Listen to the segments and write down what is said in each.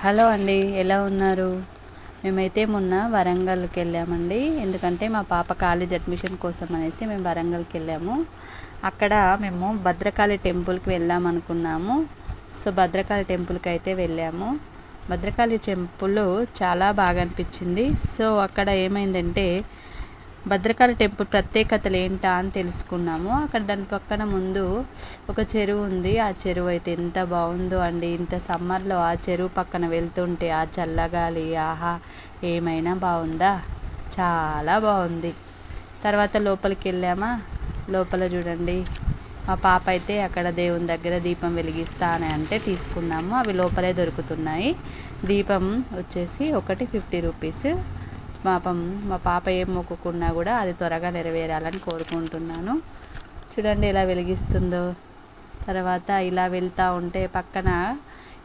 Hello అండి ఎలా ఉన్నారు? మేమైతే మొన్న వరంగల్కి వెళ్ళామండి. ఎందుకంటే మా పాప కాలేజ్ అడ్మిషన్ కోసం అనేసి మేము వరంగల్కి వెళ్ళాము. అక్కడ మేము భద్రకాళి టెంపుల్కి వెళ్దాం అనుకున్నాము. సో భద్రకాళి టెంపుల్కి అయితే వెళ్ళాము. భద్రకాళి టెంపుల్ చాలా బాగా అనిపించింది. సో అక్కడ ఏమైందంటే భద్రకాళి టెంపుల్ ప్రత్యేకతలు ఏంటా అని తెలుసుకున్నాము. అక్కడ దాని పక్కన ముందు ఒక చెరువు ఉంది. ఆ చెరువు అయితే ఎంత బాగుందో అండి. ఇంత సమ్మర్లో ఆ చెరువు పక్కన వెళ్తుంటే ఆ చల్లగాలి ఆహా ఏమైనా బాగుందా? చాలా బాగుంది. తర్వాత లోపలికి వెళ్ళామా? లోపల చూడండి. మా పాప అయితే అక్కడ దేవుని దగ్గర దీపం వెలిగిస్తా అని అంటే తీసుకున్నాము. అవి లోపలే దొరుకుతున్నాయి. దీపం వచ్చేసి ఒకటి ఫిఫ్టీ రూపీస్. పాపం మా పాప ఏం మొక్కుకున్నా కూడా అది త్వరగా నెరవేరాలని కోరుకుంటున్నాను. చూడండి ఎలా వెలిగిస్తుందో. తర్వాత ఇలా వెళ్తూ ఉంటే పక్కన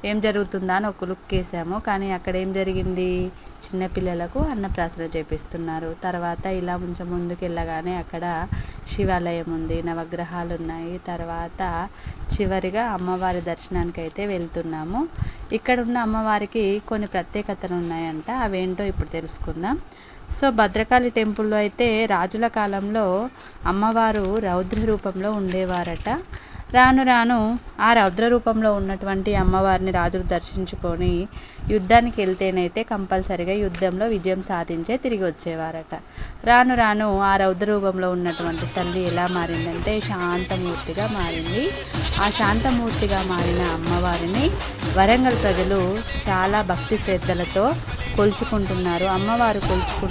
ఏం జరుగుతుందా అని ఒక లుక్ వేసాము. కానీ అక్కడ ఏం జరిగింది? చిన్నపిల్లలకు అన్నప్రాసన చేపిస్తున్నారు. తర్వాత ఇలా కొంచెం ముందుకు వెళ్ళగానే అక్కడ శివాలయం ఉంది నవగ్రహాలు ఉన్నాయి. తర్వాత చివరిగా అమ్మవారి దర్శనానికి అయితే వెళ్తున్నాము. ఇక్కడ ఉన్న అమ్మవారికి కొన్ని ప్రత్యేకతలు ఉన్నాయంట. అవేంటో ఇప్పుడు తెలుసుకుందాం. సో భద్రకాళి టెంపుల్లో అయితే రాజుల కాలంలో అమ్మవారు రౌద్ర రూపంలో ఉండేవారట. రాను రాను ఆ రౌద్ర రూపంలో ఉన్నటువంటి అమ్మవారిని రాజులు దర్శించుకొని యుద్ధానికి వెళ్తేనైతే కంపల్సరిగా యుద్ధంలో విజయం సాధించే తిరిగి వచ్చేవారట. రాను రాను ఆ రౌద్ర రూపంలో ఉన్నటువంటి తల్లి ఎలా మారిందంటే శాంతమూర్తిగా మారింది. ఆ శాంతమూర్తిగా మారిన అమ్మవారిని వరంగల్ ప్రజలు చాలా భక్తి శ్రద్ధలతో కొలుచుకుంటున్నారు. అమ్మవారు కొలుచుకుంటు